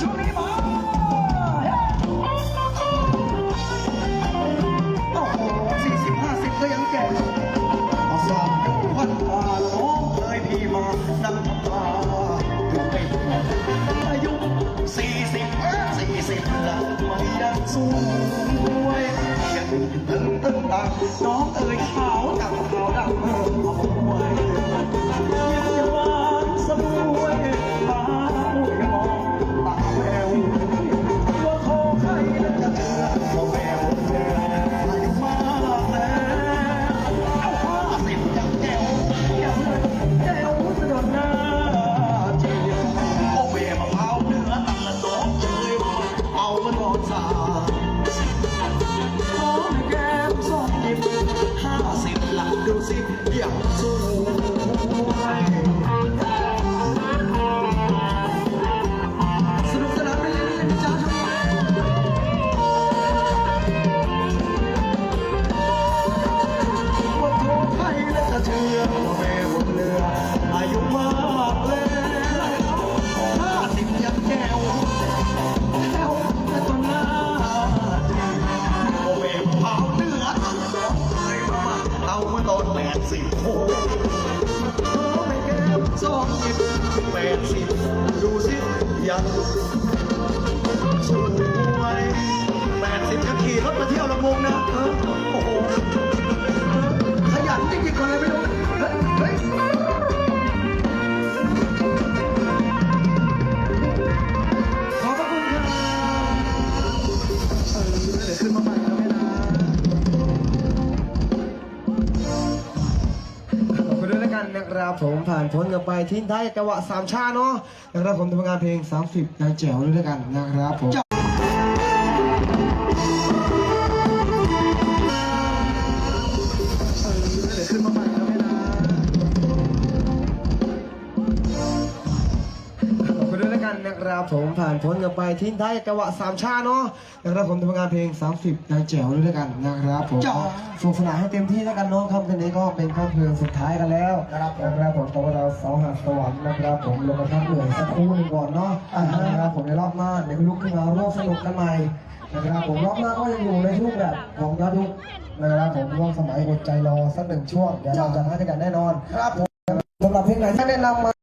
ช่วงนี้มาโอ้โหสี่สิบห้าสิบก็ยังแก่มาสามยุคพันตาน้องเคยพี่มานั่งทำตาอยู่ไม่ถึงอายุสี่สิบสี่สิบแล้วไม่ยังสวยยังตึงตึงตังน้องเอ๋ยขา สาขอให้แก้มสองยิ้มห้าสิบหลักดูสิอย่างสวยสนุกสนานไปเรื่อยๆนะจ๊ะทุกคนว่าโทษใครและจะเชื่อ สิบโอ้โหไม่แก้วสองสิบแปดสิบดูสิยังสวยแปดสิบจะขี่รถมาเที่ยวลำวงนะ นนะครับผมผ่านพ้นกันไปทิ้งท้ายจังหวะสามชาเนาะนะครับผมทำงานเพลง 30ยังแจ๋วด้วยกันนะครับผม แล้วกันนะครับผมผ่านพ้นกันไปทิ้งท้ายจังหวะสามชาเนาะนะครับผมทำงานเพลง 30ยังแจ๋วด้วยแล้วกันนะครับผมสนุกสนานให้เต็มที่แล้วกันเนาะครับคืนนี้ก็เป็นค่ำคืนสุดท้ายกันแล้วนะครับนะครับผมของเราสองหัสสวรรค์นะครับผมลงมาพักเหนื่อยสักครู่หนึ่งก่อนเนาะนะครับผมในรอบหน้าเดี๋ยวลุกขึ้นมาร่วมสนุกกันใหม่นะครับผมรอบหน้าก็ยังอยู่ในช่วงแบบของยอดทุกนะครับผมร่วมสมัยอดใจรอสักหนึ่งช่วงเดี๋ยวเราจะให้กันแน่นอนครับผมสำหรับเพลงไหนที่แนะนำมา